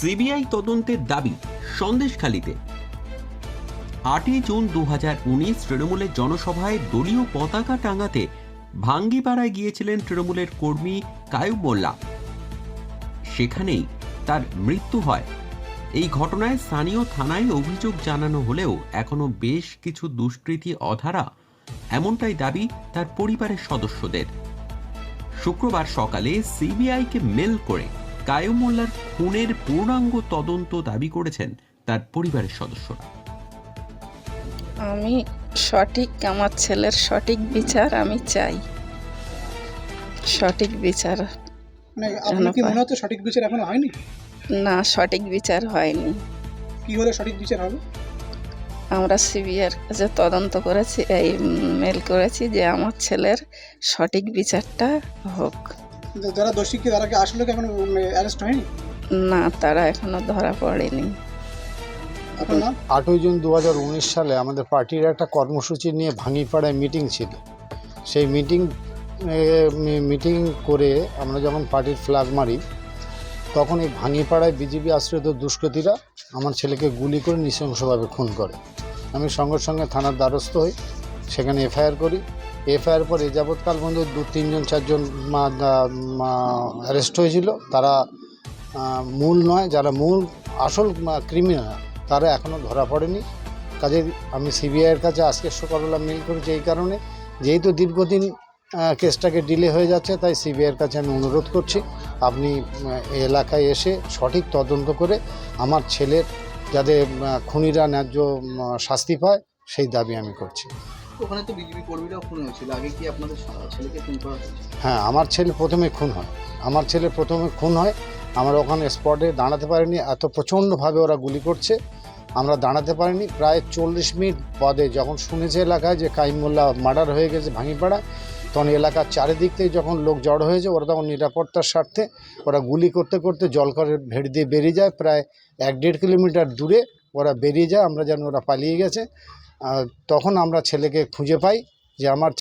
CBI তদন্তের দাবি সন্দেশখালিতে। আটই জুন দু উনিশ তৃণমূলের জনসভায় দলীয় পতাকা টাঙাতে ভাঙ্গিপাড়ায় গিয়েছিলেন তৃণমূলের কর্মী কায়ুব মোল্লা। সেখানেই তার মৃত্যু হয়। এই ঘটনায় স্থানীয় থানায় অভিযোগ জানানো হলেও এখনও বেশ কিছু দুষ্কৃতী অধারা, এমনটাই দাবি তার পরিবারের সদস্যদের। শুক্রবার সকালে সিবিআইকে মেল করে কায়ুম মোল্লার খুনের পূর্ণাঙ্গ তদন্ত দাবি করেছেন তার পরিবারের সদস্যরা। আমি সঠিক আমার ছেলের সঠিক বিচার আমি চাই। সঠিক বিচার মানে কি মনে হচ্ছে সঠিক বিচার এখনও হয়নি? না সঠিক বিচার হয়নি। কি হলে সঠিক বিচার হবে? আমরা সিবিআর কাছে তদন্ত করেছি এই মেল করেছি যে আমার ছেলের সঠিক বিচারটা হোক। যারা দোষী কি তারা কি আসলে কি এখনও অ্যারেস্ট হয়নি? না তারা এখনও ধরা পড়েনি। আটই জুন দু হাজার উনিশ সালে আমাদের পার্টির একটা কর্মসূচি নিয়ে ভাঙিপাড়ায় মিটিং ছিল। সেই মিটিং মিটিং করে আমরা যখন পার্টির ফ্ল্যাগ মারি তখন এই ভাঙিপাড়ায় বিজেপি আশ্রিত দুষ্কৃতীরা আমার ছেলেকে গুলি করে নৃশংসভাবে খুন করে। আমি সঙ্গে সঙ্গে থানার দ্বারস্থ হই সেখানে এফআইআর করি। এফআইআর পর যাবৎকাল পর্যন্ত দু, তিনজন, চারজন অ্যারেস্ট হয়েছিল। তারা মূল নয়, যারা মূল আসল ক্রিমিনাল তারা এখনও ধরা পড়েনি। কাজে আমি সিবিআইয়ের কাছে আজকে সকালবেলা মেল করেছি এই কারণে। যেহেতু দীর্ঘদিন কেসটাকে ডিলে হয়ে যাচ্ছে, তাই সিবিআইয়ের কাছে আমি অনুরোধ করছি, আপনি এলাকায় এসে সঠিক তদন্ত করে আমার ছেলের যাতে খুনিরা ন্যায্য শাস্তি পায়, সেই দাবি আমি করছি। ওখানে তো বিজেপি কর্মীরাও খুন হয়েছিল। আগে কি আপনাদের ছেলেকে খুন করা হ্যাঁ আমার ছেলে প্রথমে খুন হয়। আমার ছেলে প্রথমে খুন হয়। আমরা ওখানে স্পটে দাঁড়াতে পারিনি। এত প্রচণ্ডভাবে ওরা গুলি করছে। আমরা দাঁড়াতে পারিনি। প্রায় চল্লিশ মিনিট পদে যখন শুনেছে এলাকায় যে কাইমুল্লা মার্ডার হয়ে গেছে ভাঙিপাড়া, তখন এলাকার চারিদিক থেকে যখন লোক জড়ো হয়েছে, ওরা তখন নিরাপত্তার স্বার্থে ওরা গুলি করতে করতে জলকরের ভেড় দিয়ে বেরিয়ে যায়। প্রায় এক দেড় কিলোমিটার দূরে ওরা বেরিয়ে যায়। আমরা যেন ওরা পালিয়ে গেছে। তখন আমরা ছেলেকে খুঁজে পাই যে আমার